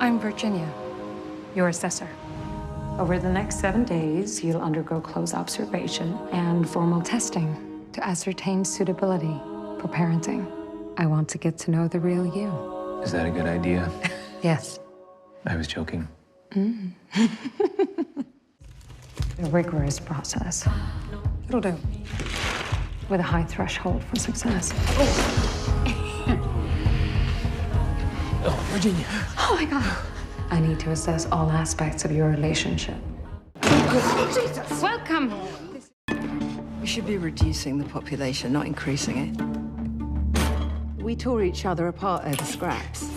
I'm Virginia, your assessor. Over the next seven days, you'll undergo close observation and formal testing to ascertain suitability for parenting. I want to get to know the real you. Is that a good idea? Yes. I was joking. Mm. A rigorous process. It'll do. With a high threshold for success. Virginia. Oh my God. I need to assess all aspects of your relationship. Jesus! Welcome. We should be reducing the population, not increasing it. We tore each other apart over scraps.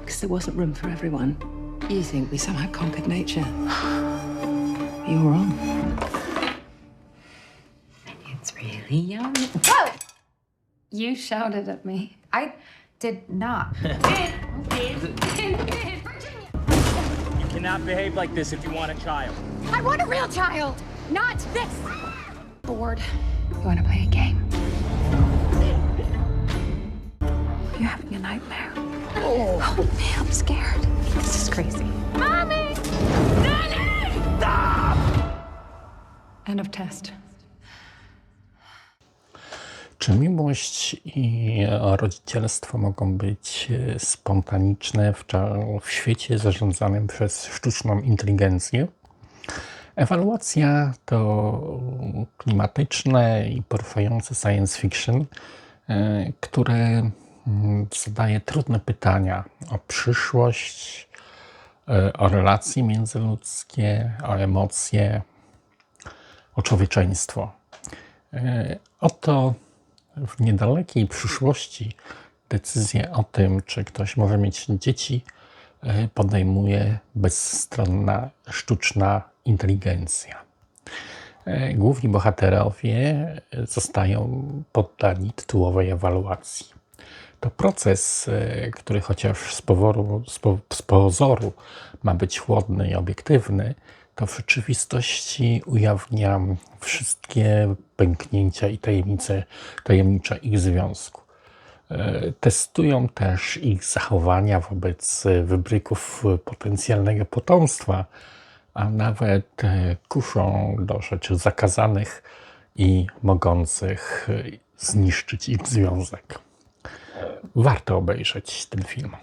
Because there wasn't room for everyone. You think we somehow conquered nature. You're wrong. It's really yummy. Whoa! You shouted at me. I did not. You cannot behave like this if you want a child. I want a real child, not this. Bored. You want to play a game? You're having a nightmare. Oh. oh, man, I'm scared. This is crazy. Mommy! Daddy! End of test. Miłość i rodzicielstwo mogą być e, spontaniczne w, w świecie zarządzanym przez sztuczną inteligencję? Ewaluacja to klimatyczne i porywające science fiction, e, które mm, zadaje trudne pytania o przyszłość, e, o relacje międzyludzkie, o emocje, o człowieczeństwo. Oto w niedalekiej przyszłości decyzję o tym, czy ktoś może mieć dzieci, e, podejmuje bezstronna sztuczna inteligencja. E, Główni bohaterowie zostają poddani tytułowej ewaluacji. To proces, e, który chociaż z, powodu, z, po, z pozoru ma być chłodny i obiektywny, to w rzeczywistości ujawnia wszystkie pęknięcia i tajemnice, tajemnicze ich związku. E, Testują też ich zachowania wobec wybryków potencjalnego potomstwa, a nawet e, kuszą do rzeczy zakazanych i mogących zniszczyć ich związek. Warto obejrzeć ten film.